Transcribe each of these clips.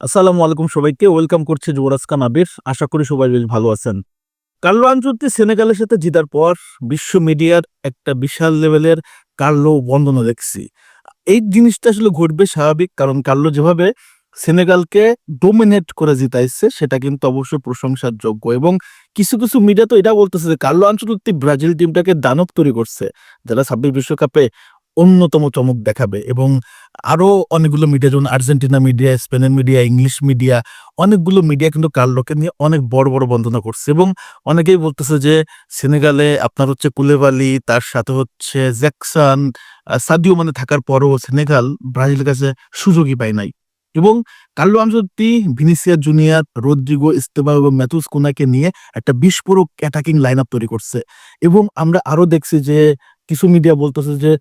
আসসালামু আলাইকুম সবাইকে, ওয়েলকাম করছে যুবরাজ খান আবির। আশা করি সবাই বেশ ভালো আছেন। কার্লো আনচলতি সেনেগালের সাথে জিতার পর বিশ্ব মিডিয়ার একটা বিশাল লেভেলের কার্লো বন্দনা দেখছি। এই জিনিসটা আসলে ঘটবে স্বাভাবিক, কারণ কার্লো যেভাবে সেনেগালকে ডোমিনেট করে জিতাইছে, সেটা কিন্তু অবশ্যই প্রশংসার যোগ্য এবং কিছু কিছু মিডিয়া তো এটা বলতেছে যে কার্লো আনচলতি ব্রাজিল টিমটাকে দানব তৈরি করছে। যারা ছাব্বিশ বিশ্বকাপে অন্যতম চমক দেখাবে এবং আরও অনেকগুলো মিডিয়া যেমন আর্জেন্টিনা মিডিয়া স্পেনের মিডিয়া ইংলিশ মিডিয়া অনেকগুলো মিডিয়া কিন্তু কার্লোকে নিয়ে অনেক বড় বড় বন্দনা করছে এবং অনেকেই বলতেছে যে সেনেগালে আপনার হচ্ছে কুলেবালি, তার সাথে হচ্ছে জ্যাকসন সাদিও মানে থাকার পরও সেনেগাল ব্রাজিলের কাছে সুযোগই পায় নাই এবং Carlo Ancelotti Vinicius Junior Rodrigo Estevao এবং ম্যাথুস কুনাকে নিয়ে একটা বিস্ফোরক অ্যাটাকিং লাইন আপ তৈরি করছে এবং আমরা আরও দেখছি যে কিছু মিডিয়া বলতেছে যে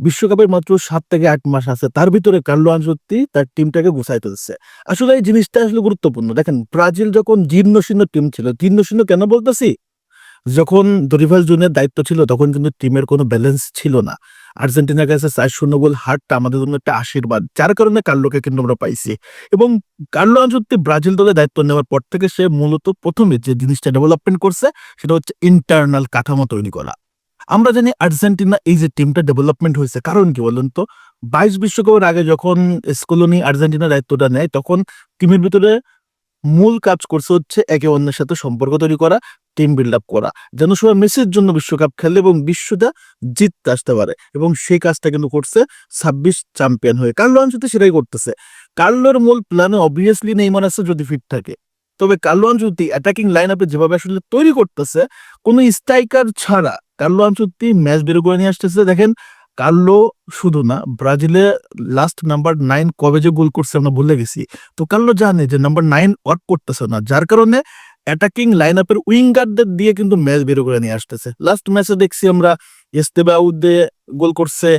বিশ্বকাপের মাত্র সাত থেকে আট মাস আছে। তার ভিতরে কার্লো আনসত্তি তার টিমটাকে গুছাই তুলছে আসলে এই জিনিসটা আসলে গুরুত্বপূর্ণ। দেখেন, ব্রাজিল যখন জীর্ণ শীর্ণ টিম ছিল জীর্ণ শীর্ণ কেন বলতেছি? যখন দরিভাল জুনের দায়িত্ব ছিল, তখন কিন্তু টিমের কোনো ব্যালেন্স ছিল না। আর্জেন্টিনার কাছে চার শূন্য গোল হারটা আমাদের জন্য একটা আশীর্বাদ, যার কারণে কার্লোকে কিন্তু আমরা পাইছি। এবং কার্লো আনসত্তি ব্রাজিল দলে দায়িত্ব নেওয়ার পর থেকে সে মূলত প্রথমে যে জিনিসটা ডেভেলপমেন্ট করছে, সেটা হচ্ছে ইন্টারনাল কাঠামো তৈরি করা। আমরা জানি আর্জেন্টিনা এই যে টিমটা ডেভেলপমেন্ট হয়েছে। কারণ কি বলুন তো? বাইশ বিশ্বকাপের আগে যখন স্কোলনি আর্জেন্টিনার দায়িত্বটা নেয়, তখন টিমের ভিতরে মূল কাজ করছে হচ্ছে একে অন্যের সাথে সম্পর্ক তৈরি করা টিম বিল্ড আপ করা, যেন সবাই মেসির জন্য বিশ্বকাপ খেলে এবং বিশ্বটা জিততে আসতে পারে। এবং সেই কাজটা কিন্তু করছে ছাব্বিশ চ্যাম্পিয়ন হয়ে। কার্লো আনচুতি সেটাই করতেছে। কার্লোর মূল প্ল্যানে অবভিয়াসলি নেইমার আছে যদি ফিট থাকে। তবে কার্লো আনচুতি অ্যাটাকিং লাইন আপে যেভাবে আসলে তৈরি করতেছে, কোনো স্ট্রাইকার ছাড়া কার্লো আনচুতি ম্যাচ বের করে নিয়ে আসতেছে। দেখেন, কার্লো শুধু না, ব্রাজিলে লাস্ট নাম্বার নাইন কবে যে গোল করছে আমরা ভুলে গেছি। তো কার্লো জানে যে নাম্বার নাইন ওয়ার্ক করতেছে না, যার কারণে অ্যাটাকিং লাইন আপের উইঙ্গারদের দিয়ে কিন্তু ম্যাচ বের করে নিয়ে আসতেছে। লাস্ট ম্যাচে দেখছি আমরা ইস্তেবাউদে গোল করছে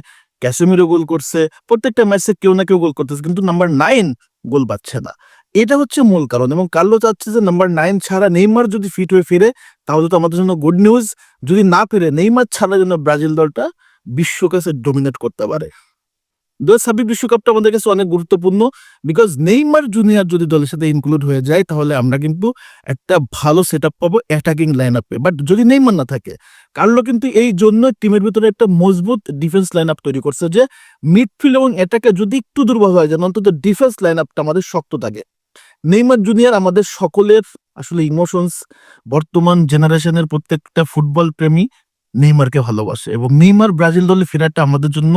ক্যাসেমিরো গোল করছে। প্রত্যেকটা ম্যাচে কেউ না কেউ গোল করতেছে, কিন্তু নাম্বার নাইন গোল পাচ্ছে না। এটা হচ্ছে মূল কারণ এবং কার্লো চাচ্ছে যে নাম্বার নাইন ছাড়া নেইমার যদি ফিট হয়ে ফিরে, তাহলে তো আমাদের জন্য গুড নিউজ যদি না ফিরে, নেইমার ছাড়া যেন ব্রাজিল দলটা বিশ্বকাপে ডোমিনেট করতে পারে। দু ছাব্বিশ বিশ্বকাপটা আমাদের কাছে অনেক গুরুত্বপূর্ণ বিকজ নেইমার জুনিয়র যদি দলের সাথে ইনক্লুড হয়ে যায়, তাহলে আমরা কিন্তু একটা ভালো সেট আপ পাবো অ্যাটাকিং লাইন আপে বাট যদি নেইমার না থাকে, কার্লো কিন্তু এই জন্য টিমের ভিতরে একটা মজবুত ডিফেন্স লাইন আপ তৈরি করছে যে মিডফিল্ড এবং অ্যাটাকে যদি একটু দুর্বল হয়, যেন অন্তত ডিফেন্স লাইন আপটা আমাদের শক্ত থাকে। নেইমার জুনিয়র আমাদের সকলের আসলে ইমোশনস বর্তমান জেনারেশনের প্রত্যেকটা ফুটবল প্রেমী নেইমারকে ভালোবাসে এবং নেইমার ব্রাজিল দলে ফেরাটা আমাদের জন্য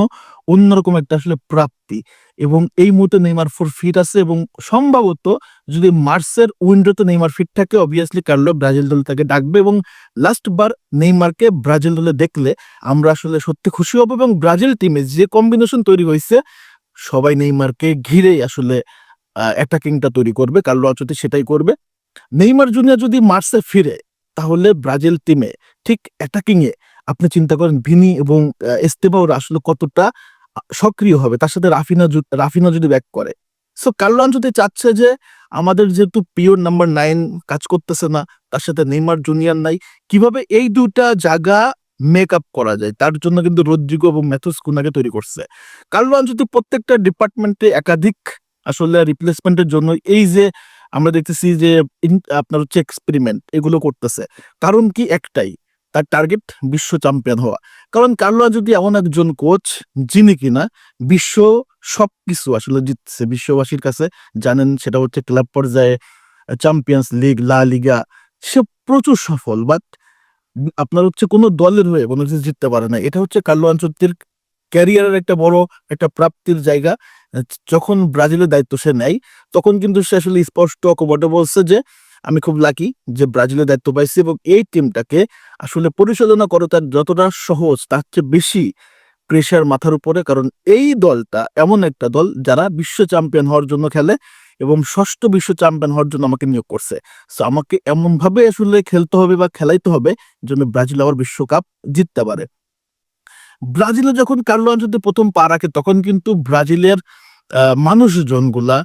অন্যরকম একটা আসলে প্রাপ্তি এবং এই মুহূর্তে নেইমার ফোর ফিট আছে এবং সম্ভবত যদি মার্চের উইন্ডোতে নেইমার ফিট থাকে অবভিয়াসলি কার্লো ব্রাজিল দল তাকে ডাকবে এবং লাস্ট বার নেইমারকে ব্রাজিল দলে দেখলে আমরা আসলে সত্যি খুশি হব এবং ব্রাজিল টিমে যে কম্বিনেশন তৈরি হয়েছে, সবাই নেইমারকে ঘিরেই আসলে অ্যাটাকিংটা তৈরি করবে কার্লো আচতে সেটাই করবে। নেইমার জুনিয়র যদি মার্সে ফিরে, তাহলে ব্রাজিল টিমে ঠিক অ্যাটাকিং এ আপনি চিন্তা করেন ভিনি এবং এস্তেবাওর আসলে কতটা সক্রিয় হবে। তার সাথে রাফিনা রাফিনা যদি ব্যাক করে। সো কার্লো আনচোতি চাচ্ছে যে, আমাদের যেহেতু পিওর নাম্বার নাইন কাজ করতেছে না, তার সাথে নেইমার জুনিয়র নাই, কীভাবে এই দুটা জায়গা মেক আপ করা যায়? তার জন্য কিন্তু রদ্রিগো এবং ম্যাথুস কুনাকে তৈরি করছে। কার্লো আনচোতি প্রত্যেকটা ডিপার্টমেন্টে একাধিক আসলে রিপ্লেসমেন্টের জন্য এই যে আমরা দেখতেছি যে আপনার হচ্ছে এক্সপেরিমেন্ট এগুলো করতেছে। কারণ কি একটাই, তার টার্গেট বিশ্ব চ্যাম্পিয়ন হওয়া। কারণ কার্লো যদি এমন একজন কোচ যিনি কিনা বিশ্ব সব কিছু আসলে জিতছে, বিশ্ববাসীর কাছে জানেন সেটা হচ্ছে ক্লাব পর্যায়ে চ্যাম্পিয়ন্স লিগ লা লিগা সে প্রচুর সফল। বাট আপনার হচ্ছে কোনো দলের হয়ে কোনো কিছু জিততে পারে না। এটা হচ্ছে কার্লো আনচত্তির ক্যারিয়ারের একটা বড়, একটা প্রাপ্তির জায়গা। যখন ব্রাজিলের দায়িত্ব সে নেয়, তখন কিন্তু সে আসলে স্পষ্ট অকপটে বলছে যে, আমি খুব লাকি যে ব্রাজিলের দায়িত্ব পাইছি এবং এই টিমটাকে আসলে পরিচালনা করো, তার যতটা সহজ, তার চেয়ে বেশি প্রেশার মাথার উপরে। কারণ এই দলটা এমন একটা দল যারা বিশ্ব চ্যাম্পিয়ন হওয়ার জন্য খেলে এবং ষষ্ঠ বিশ্ব চ্যাম্পিয়ন হওয়ার জন্য আমাকে নিয়োগ করছে। সো আমাকে এমন ভাবে আসলে খেলতে হবে বা খেলাইতে হবে যেন ব্রাজিল আবার বিশ্বকাপ জিততে পারে। ব্রাজিলে যখন কার্লো আনচোতি প্রথম পা রাখে, তখন কিন্তু ব্রাজিলের মানুষজনগুলা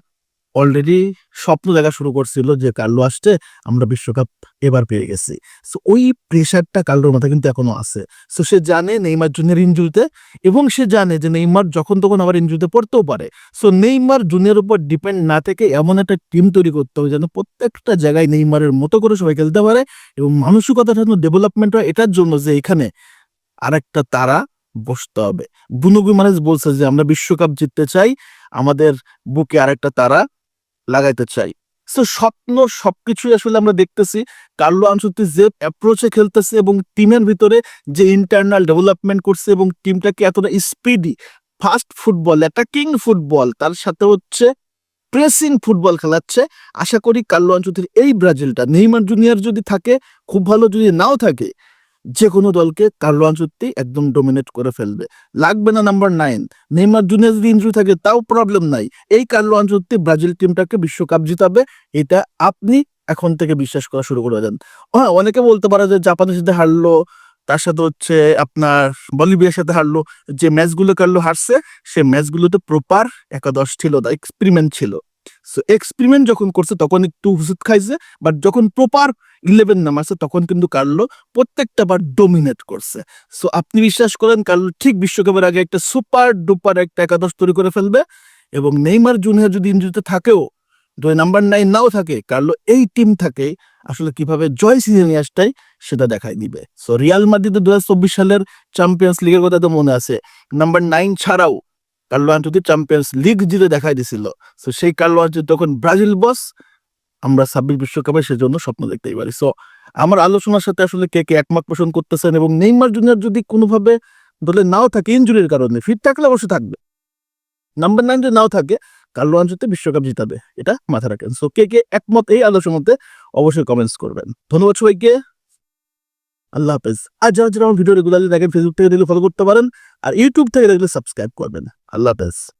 অলরেডি স্বপ্ন দেখা শুরু করছিল যে কার্লো আসছে, আমরা বিশ্বকাপ এবার পেয়ে গেছি। সো ওই প্রেশারটা কার্লোর মাথায় কিন্তু এখনও আছে। সো সে জানে নেইমার জুনিয়র ইঞ্জুরিতে এবং সে জানে যে নেইমার যখন তখন আবার ইঞ্জুরিতে পড়তেও পারে। সো নেইমার জুনিয়র উপর ডিপেন্ড না থেকে এমন একটা টিম তৈরি করতে হবে যেন প্রত্যেকটা জায়গায় নেইমারের মতো করে সবাই খেলতে পারে এবং মানসিকতাটা যেন ডেভেলপমেন্ট হয় এটার জন্য যে এখানে আরেকটা তারা বসতে হবে। বুনো গুইমারেজ বলছে যে, আমরা বিশ্বকাপ জিততে চাই, আমাদের বুকে আরেকটা তারা লাগাইতে চাই। সো স্বপ্ন সবকিছুই আসলে আমরা দেখতেছি। কার্লো আনসুতি যে অ্যাপ্রোচে খেলতেছে এবং টিমের ভিতরে যে ইন্টারনাল ডেভেলপমেন্ট করছে এবং টিমটাকে এতটা speedy fast football attacking football তার সাথে হচ্ছে প্রেসিং ফুটবল খেলাচ্ছে। আশা করি কার্লো আনচুতির এই ব্রাজিলটা, নেইমার জুনিয়র যদি থাকে, খুব ভালো যদি নাও থাকে যে কোনো দলকে কার্লো আনচুত্তি একদম ডোমিনেট করে ফেলবে। লাগবে না নাম্বার নাইন নেইমার জুনিয়র যদি ইনজুরি থাকে, তাও প্রবলেম নাই। এই কার্লো আনচুত্তি ব্রাজিল টিমটাকে বিশ্বকাপ জিতাবে, এটা আপনি এখন থেকে বিশ্বাস করা শুরু করে দেন। হ্যাঁ অনেকে বলতে পারে যে জাপানের সাথে হারলো, তার সাথে হচ্ছে আপনার বলিভিয়ার সাথে হারলো, যে ম্যাচগুলো কার্লো হারছে, সে ম্যাচগুলোতে প্রপার একাদশ ছিল না এক্সপেরিমেন্ট ছিল। সো এক্সপেরিমেন্ট যখন করছে, তখন একটু হুসুদ খাইছে বাট যখন প্রপার ইলেভেন নামাছে তখন কিন্তু কার্লো প্রত্যেকটা বার ডোমিনেট করছে। সো আপনি বিশ্বাস করেন, কার্লো ঠিক বিশ্বকাপের আগে একটা সুপার ডুপার একটা একাদশ তৈরি করে ফেলবে এবং নেইমার জুনিয়র যদি ইঞ্জুরিতে থাকেও, যদি নাম্বার নাইন নাও থাকে, কার্লো এই টিম থাকে, আসলে কীভাবে জয় সিজে নিয়ে আসটাই সেটা দেখাই দিবে। সো রিয়াল মাদ্রিদে দু চব্বিশ সালের চ্যাম্পিয়ন্স লিগের কথা তো মনে আছে। নাম্বার নাইন ছাড়াও কার্লো আন্টুতি চ্যাম্পিয়ন্স লিগ জিতে দেখাই দিছিল। সো সেই কার্লো আন্টুতি তখন ব্রাজিল বস আমরা ছাব্বিশ বিশ্বকাপে সেজন্য স্বপ্ন দেখতেই পারি। সো আমার আলোচনার সাথে আসলে কে কে একমত পোষণ করতেছেন এবং নেইমার জুনিয়র যদি কোনোভাবে দলে নাও থাকে ইঞ্জুরির কারণে ফিট থাকলে অবশ্যই থাকবে। নাম্বার নাইন যদি নাও থাকে, কার্লো আঞ্চতে বিশ্বকাপ জিতাবে। এটা মাথায় রাখেন। সো কে কে একমত এই আলোচনাতে অবশ্যই কমেন্টস করবেন। ধন্যবাদ সবাইকে। আল্লাহ হাফেজ। আর যারা যারা আমার ভিডিও রেগুলারলি দেখেন ফেসবুক থেকে দেখলে ফলো করতে পারেন। আর ইউটিউব থেকে দেখলে সাবস্ক্রাইব করবেন। আল্লাহ হাফেজ।